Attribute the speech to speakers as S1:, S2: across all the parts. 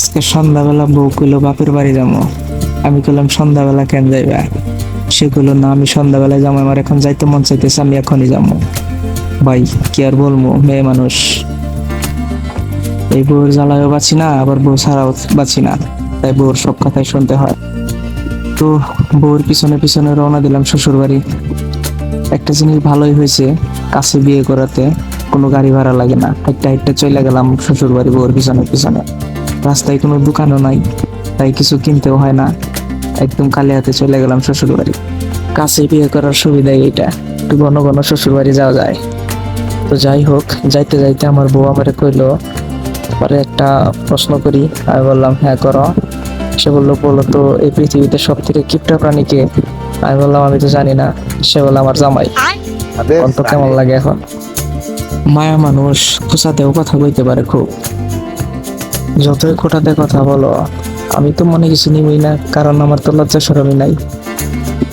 S1: আজকে সন্ধ্যাবেলা বউ কইলো, বাপের বাড়ি যাব আমি কইলাম, সন্ধ্যাবেলা কেন যাইবা? সে কইলো, না, আমি সন্ধ্যাবেলায় যাব আমার এখন যাইতে মন চাইতেছে, আমি এখনই যাব ভাই, কি আর বলব, মেয়ে মানুষ। এই বউর জ্বালায়ও বাঁচি না, আবার বউ ছাড়াও বাঁচি না। তাই বউর সব কথাই শুনতে হয়। তো বউর পিছনে পিছনে রওনা দিলাম শ্বশুর বাড়ি একটা জিনিস ভালোই হয়েছে, কাছে বিয়ে করাতে কোনো গাড়ি ভাড়া লাগে না। হাইটটা হাইটটা চলে গেলাম শ্বশুর বাড়ি বউর পিছনে পিছনে। রাস্তায় কোনো দোকানও নাই তাই কিছু কিনতেও হয় না। একদম খালি হাতে চলে গেলাম শ্বশুর বাড়ি কাছে বিয়ে করার সুবিধা এইটা একটু ঘন ঘন শ্বশুর বাড়ি যাওয়া যায়। তো যাই হোক যাইতে যাইতে আমার বউ আমারে কইলো পরে একটা প্রশ্ন করি। আমি বললাম হ্যাঁ করো। সে বলল বলো তো এই পৃথিবীতে সব থেকে কিপটা প্রাণী কে? আমি বললাম আমি তো জানি না। সে বলল আমার জামাই। অন্ত কেমন লাগে এখন? মায়া মানুষ খোঁচাতেও কথা কইতে পারে খুব। যতই খোটাতে কথা বলো, আমি তো মনে কিছু নিবই না, কারণ আমার তো লজ্জা সরমি নাই।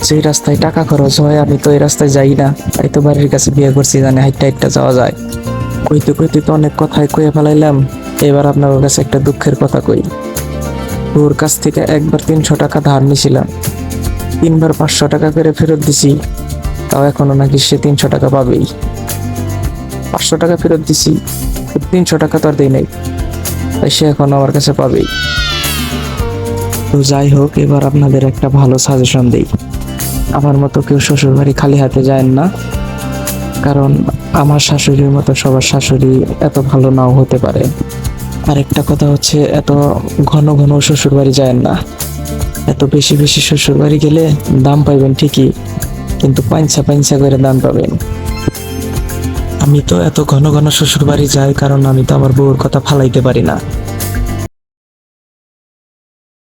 S1: যেই রাস্তায় টাকা খরচ হয়, আমি তো এই রাস্তায় যাই না, তাই তো বাড়ির কাছে বিয়ে করছি, জানে হাইটটা হাইটটা যাওয়া যায়। কইতে কইতে তো অনেক কথাই কয়ে ফেলাইলাম, এবার আপনার কাছে একটা দুঃখের কথা কই। ওর কাছ থেকে একবার তিনশো টাকা ধার নিছিলাম, তিনবার পাঁচশো টাকা করে ফেরত দিছি, তাও এখনও নাকি সে তিনশো টাকা পাবেই। পাঁচশো টাকা ফেরত দিছি, তিনশো টাকা তো আর দেই নাই। সে এখন আমার কাছে পাবেই। তো যাই হোক, এবার আপনাদের একটা ভালো সাজেশন দিই। আমার মতো কেউ শ্বশুর বাড়ি খালি হাতে যায় না, কারণ আমার শাশুড়ির মতো সবার শাশুড়ি এত ভালো নাও হতে পারে। আরেকটা কথা হচ্ছে, এত ঘন ঘন শ্বশুর বাড়ি যায় না। এত বেশি বেশি শ্বশুর বাড়ি গেলে দাম পাইবেন ঠিকই, কিন্তু পাইনসা পাইনসা করে দাম পাবেন। আমি তো এত ঘন ঘন শ্বশুর বাড়ি যাই, কারণ আমি তো আমার বউর কথা ফালাইতে পারি না।